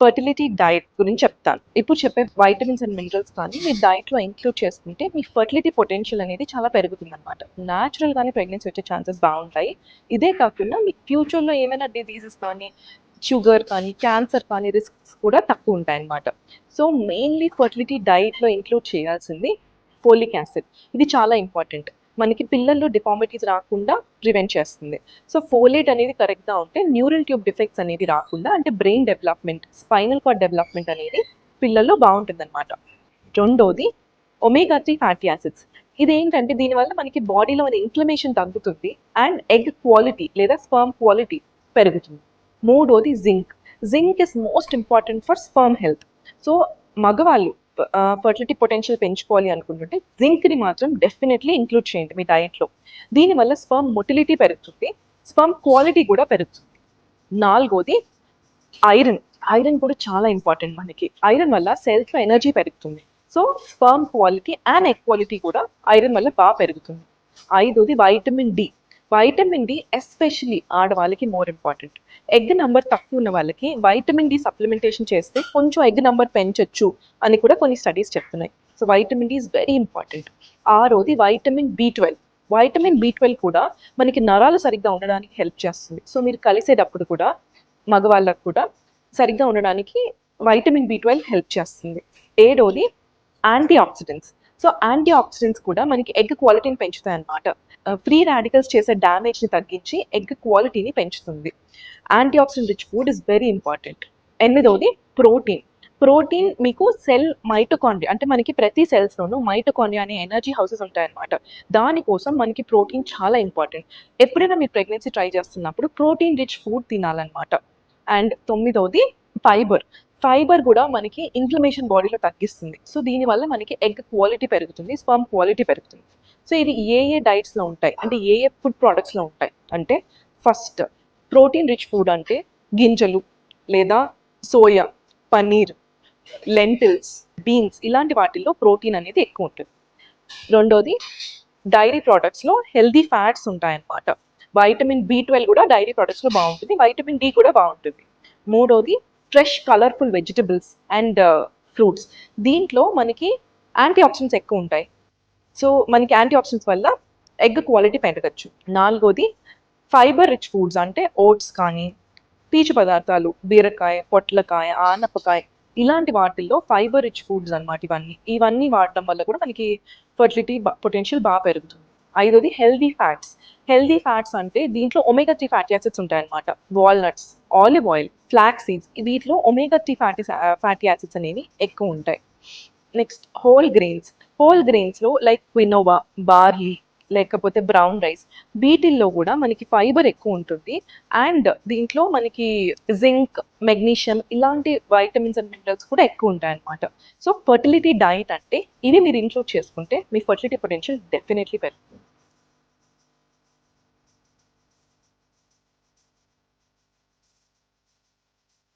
Fertility diet గురించి చెప్తాను. ఇప్పుడు చెప్పే వైటమిన్స్ అండ్ మినరల్స్ కానీ మీ డైట్లో ఇంక్లూడ్ చేసుకుంటే మీ ఫర్టిలిటీ పొటెన్షియల్ అనేది చాలా పెరుగుతుంది అనమాట న్యాచురల్గానే ప్రెగ్నెన్సీ వచ్చే ఛాన్సెస్ బాగుంటాయి. ఇదే కాకుండా మీ ఫ్యూచర్లో ఏమైనా డిజీజెస్ కానీ షుగర్ కానీ క్యాన్సర్ కానీ రిస్క్స్ కూడా తక్కువ ఉంటాయి అన్నమాట సో మెయిన్లీ ఫర్టిలిటీ డైట్లో ఇంక్లూడ్ చేయాల్సింది ఫోలిక్ యాసిడ్ ఇది చాలా ఇంపార్టెంట్ మనకి పిల్లల్లో డిఫార్మిటీస్ రాకుండా ప్రివెంట్ చేస్తుంది. సో ఫోలేట్ అనేది కరెక్ట్గా ఉంటే న్యూరల్ ట్యూబ్ డిఫెక్ట్స్ అనేది రాకుండా అంటే brain development spinal cord development అనేది పిల్లల్లో బాగుంటుంది అనమాట రెండోది ఒమేగా త్రీ ఫ్యాటీ యాసిడ్స్ ఇది ఏంటంటే దీనివల్ల మనకి బాడీలో ఉన్న ఇన్ఫ్లమేషన్ తగ్గుతుంది అండ్ ఎగ్ క్వాలిటీ లేదా స్పర్మ్ క్వాలిటీ పెరుగుతుంది. మూడోది zinc zinc is most important for sperm health so మగవాళ్ళు ఫర్టిలిటీ పొటెన్షియల్ పెంచుకోవాలి అనుకుంటుంటే జింక్ని మాత్రం డెఫినెట్లీ ఇంక్లూడ్ చేయండి మీ డయట్లో దీనివల్ల స్పర్మ్ మొటిలిటీ పెరుగుతుంది స్పర్మ్ క్వాలిటీ కూడా పెరుగుతుంది. నాలుగోది ఐరన్ ఐరన్ కూడా చాలా ఇంపార్టెంట్ మనకి. ఐరన్ వల్ల సెల్స్లో ఎనర్జీ పెరుగుతుంది. So sperm quality and egg quality కూడా ఐరన్ వల్ల బాగా పెరుగుతుంది. ఐదోది vitamin D vitamin D especially ఆడవాళ్ళకి మోర్ ఇంపార్టెంట్ ఎగ్ నంబర్ తక్కువ ఉన్న వాళ్ళకి వైటమిన్ డి సప్లిమెంటేషన్ చేస్తే కొంచెం ఎగ్ నంబర్ పెంచొచ్చు అని కూడా కొన్ని స్టడీస్ చెప్తున్నాయి. So vitamin D is very important ఆరోది vitamin B twelve vitamin B twelve కూడా మనకి నరాలు సరిగ్గా ఉండడానికి హెల్ప్ చేస్తుంది. సో మీరు కలిసేటప్పుడు కూడా మగవాళ్ళకు కూడా సరిగ్గా ఉండడానికి వైటమిన్ బి ట్వెల్వ్ హెల్ప్ చేస్తుంది. ఏడోది antioxidants so antioxidants కూడా మనకి ఎగ్ క్వాలిటీని పెంచుతాయి అన్నమాట. Uh, ఫ్రీ రాడికల్స్ చేసే డ్యామేజ్ని తగ్గించి ఎగ్ క్వాలిటీని పెంచుతుంది. Antioxidant rich food is very important ఎనిమిదవది ప్రోటీన్ ప్రోటీన్ మీకు సెల్ మైటోకాండ్రియా అంటే మనకి ప్రతి సెల్స్లోనూ మైటోకాండ్రియా అనే ఎనర్జీ హౌసెస్ ఉంటాయన్నమాట దానికోసం మనకి ప్రోటీన్ చాలా ఇంపార్టెంట్ ఎప్పుడైనా మీరు ప్రెగ్నెన్సీ ట్రై చేస్తున్నప్పుడు ప్రోటీన్ రిచ్ ఫుడ్ తినాలన్నమాట. అండ్ తొమ్మిదవది ఫైబర్ ఫైబర్ కూడా మనకి ఇన్ఫ్లమేషన్ బాడీలో తగ్గిస్తుంది. సో దీనివల్ల మనకి ఎగ్ క్వాలిటీ పెరుగుతుంది స్పర్మ్ క్వాలిటీ పెరుగుతుంది. సో ఇది ఏ ఏ డైట్స్లో ఉంటాయి? అంటే ఏ ఏ ఫుడ్ ప్రోడక్ట్స్లో ఉంటాయి? అంటే ఫస్ట్ ప్రోటీన్ రిచ్ ఫుడ్ అంటే గింజలు లేదా సోయా పన్నీర్ లెంటిల్స్ బీన్స్ ఇలాంటి వాటిల్లో ప్రోటీన్ అనేది ఎక్కువ ఉంటుంది. రెండోది డైరీ ప్రోడక్ట్స్లో హెల్దీ ఫ్యాట్స్ ఉంటాయన్నమాట. వైటమిన్ బి ట్వెల్వ్ కూడా డైరీ ప్రోడక్ట్స్లో బాగుంటుంది వైటమిన్ డి కూడా బాగుంటుంది. మూడోది fresh colourful vegetables and fruits దీంట్లో మనకి యాంటీ ఆక్సిడెంట్స్ ఎక్కువ ఉంటాయి. సో మనకి యాంటీ ఆక్సిడెంట్స్ వల్ల ఎగ్ క్వాలిటీ పెరగచ్చు. నాలుగోది ఫైబర్ రిచ్ ఫుడ్స్ అంటే ఓట్స్ కానీ పీచు పదార్థాలు బీరకాయ పొట్లకాయ ఆనపకాయ ఇలాంటి వాటిల్లో ఫైబర్ రిచ్ ఫుడ్స్ అనమాట ఇవన్నీ. ఇవన్నీ వాడటం వల్ల కూడా మనకి ఫర్టిలిటీ పొటెన్షియల్ బాగా పెరుగుతుంది. ఐదోది హెల్దీ ఫ్యాట్స్ హెల్దీ ఫ్యాట్స్ అంటే దీంట్లో ఒమేగా త్రీ ఫ్యాటీ యాసిడ్స్ ఉంటాయన్నమాట. Walnuts olive oil flax seeds వీటిలో omega three fatty fatty acids అనేవి ఎక్కువ ఉంటాయి. నెక్స్ట్ హోల్ గ్రెయిన్స్ హోల్ గ్రెయిన్స్లో లైక్ క్వినోవా బార్లీ లేకపోతే బ్రౌన్ రైస్ వీటిల్లో కూడా మనకి ఫైబర్ ఎక్కువ ఉంటుంది. అండ్ దీంట్లో మనకి జింక్ మెగ్నీషియం ఇలాంటి వైటమిన్స్ అండ్ మినరల్స్ కూడా ఎక్కువ ఉంటాయి అన్నమాట సో ఫర్టిలిటీ డైట్ అంటే ఇవి మీరు ఇంక్లూడ్ చేసుకుంటే మీ ఫర్టిలిటీ పొటెన్షియల్ డెఫినెట్లీ పెరుగుతుంది.